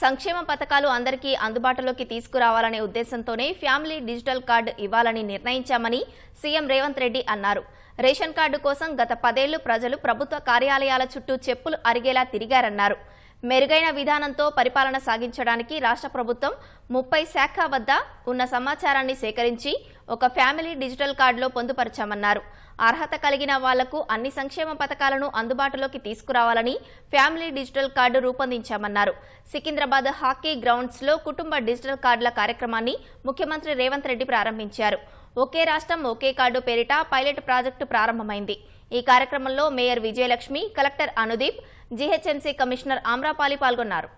సంక్షేమ పథకాలు అందరికీ అందుబాటులోకి తీసుకురావాలనే ఉద్దేశంతోనే ఫ్యామిలీ డిజిటల్ కార్డు ఇవ్వాలని నిర్ణయించామని సీఎం రేవంత్ రెడ్డి అన్నారు. రేషన్ కార్డు కోసం గత పదేళ్ళు ప్రజలు ప్రభుత్వ కార్యాలయాల చుట్టూ చెప్పులు అరిగేలా తిరిగారన్నారు. మెరుగైన విధానంతో పరిపాలన సాగించడానికి రాష్ట్ర ప్రభుత్వం ముప్పై శాఖ వద్ద ఉన్న సమాచారాన్ని సేకరించి ఒక ఫ్యామిలీ డిజిటల్ కార్డులో పొందుపరచామన్నారు. అర్హత కలిగిన వాళ్ళకు అన్ని సంక్షేమ పథకాలను అందుబాటులోకి తీసుకురావాలని ఫ్యామిలీ డిజిటల్ కార్డు రూపొందించామన్నారు. సికింద్రాబాద్ హాకీ గ్రౌండ్స్లో కుటుంబ డిజిటల్ కార్డుల కార్యక్రమాన్ని ముఖ్యమంత్రి రేవంత్ రెడ్డి ప్రారంభించారు. ఒకే రాష్ట్రం ఒకే కార్డు పేరిట పైలట్ ప్రాజెక్టు ప్రారంభమైంది. ఈ కార్యక్రమంలో mayor Vijayalakshmi collector Anudeep GHMC commissioner Amrapali పాల్గొన్నారు.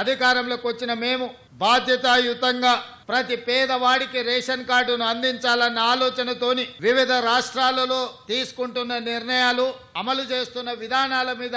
అధికారంలోకి వచ్చిన మేము బాధ్యతాయుతంగా ప్రతి పేదవాడికి రేషన్ కార్డును అందించాలన్న ఆలోచనతోని వివిధ రాష్ట్రాలలో తీసుకుంటున్న నిర్ణయాలు అమలు చేస్తున్న విధానాల మీద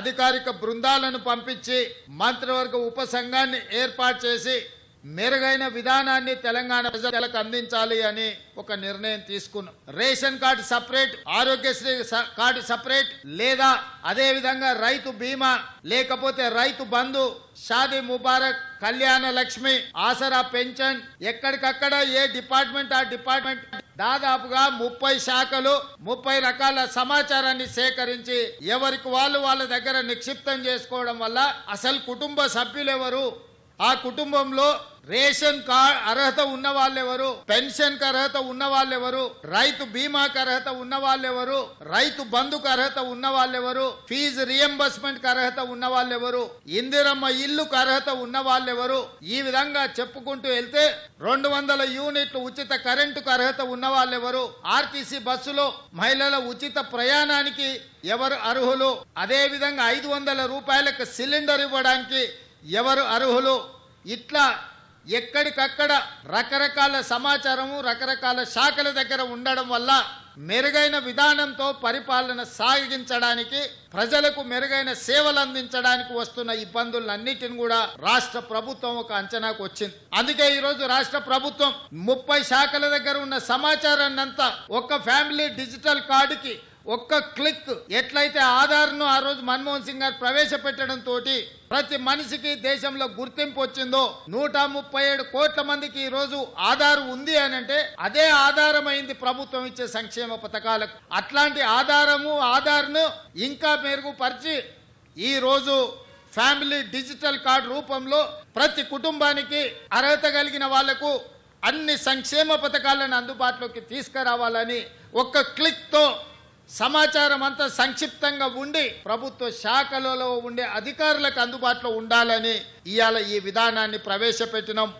అధికారిక బృందాలను పంపించి మంత్రివర్గ ఉపసంఘాన్ని ఏర్పాటు చేసి మెరుగైన విధానాన్ని తెలంగాణ ప్రజలకు అందించాలి అని ఒక నిర్ణయం తీసుకున్నాం. రేషన్ కార్డు సపరేట్ ఆరోగ్యశ్రీ స- కార్డు సపరేట్ లేదా అదే విధంగా రైతు బీమా లేకపోతే రైతు బంధు షాదీ ముబారక్ కళ్యాణ లక్ష్మి ఆసరా పెన్షన్ ఎక్కడికక్కడ ఏ డిపార్ట్మెంట్ ఆ డిపార్ట్మెంట్ దాదాపుగా ముప్పై శాఖలు ముప్పై రకాల సమాచారాన్ని సేకరించి ఎవరికి వాళ్ళు వాళ్ళ దగ్గర నిక్షిప్తం చేసుకోవడం వల్ల అసలు కుటుంబ సభ్యులు ఎవరు ఆ కుటుంబంలో రేషన్ కార్డ్ అర్హత ఉన్న వాళ్ళెవరు పెన్షన్కు అర్హత ఉన్న వాళ్ళెవరు రైతు బీమాకు అర్హత ఉన్న వాళ్ళెవరు రైతు బంధుకు అర్హత ఉన్న వాళ్ళెవరు ఫీజు రియంబర్స్మెంట్కు అర్హత ఉన్న వాళ్ళెవరు ఇందిరమ్మ ఇల్లుకు అర్హత ఉన్న వాళ్ళెవరు ఈ విధంగా చెప్పుకుంటూ వెళ్తే రెండు వందల యూనిట్లు ఉచిత కరెంటుకు అర్హత ఉన్న వాళ్ళెవరు ఆర్టీసీ బస్సులో మహిళల ఉచిత ప్రయాణానికి ఎవరు అర్హులు? అదే విధంగా ఐదు వందల రూపాయలకు సిలిండర్ ఇవ్వడానికి ఎవరు అర్హులు? ఇట్లా ఎక్కడికక్కడ రకరకాల సమాచారము రకరకాల శాఖల దగ్గర ఉండడం వల్ల మెరుగైన విధానంతో పరిపాలన సాగించడానికి ప్రజలకు మెరుగైన సేవలు అందించడానికి వస్తున్న ఇబ్బందులన్నిటిని కూడా రాష్ట్ర ప్రభుత్వం ఒక అంచనాకు వచ్చింది. అందుకే ఈరోజు రాష్ట్ర ప్రభుత్వం ముప్పై శాఖల దగ్గర ఉన్న సమాచారాన్ని అంతా ఒక ఫ్యామిలీ డిజిటల్ కార్డుకి ఒక్క క్లిక్ ఎట్లయితే ఆధార్ను ఆ రోజు మన్మోహన్ సింగ్ గారు ప్రవేశపెట్టడంతో ప్రతి మనిషికి దేశంలో గుర్తింపు వచ్చిందో నూట ముప్పై ఏడు కోట్ల మందికి ఈ రోజు ఆధార్ ఉంది అని అంటే అదే ఆధారమైంది ప్రభుత్వం ఇచ్చే సంక్షేమ పథకాలకు. అట్లాంటి ఆధారము ఆధార్ను ఇంకా మెరుగుపరిచి ఈ రోజు ఫ్యామిలీ డిజిటల్ కార్డు రూపంలో ప్రతి కుటుంబానికి అర్హత కలిగిన వాళ్ళకు అన్ని సంక్షేమ పథకాలను అందుబాటులోకి తీసుకురావాలని ఒక్క క్లిక్తో సమాచారం అంతా సంక్షిప్తంగా ఉండి ప్రభుత్వ శాఖలలో ఉండే అధికారులకు అందుబాటులో ఉండాలని ఇవాళ ఈ విధానాన్ని ప్రవేశపెట్టినాం.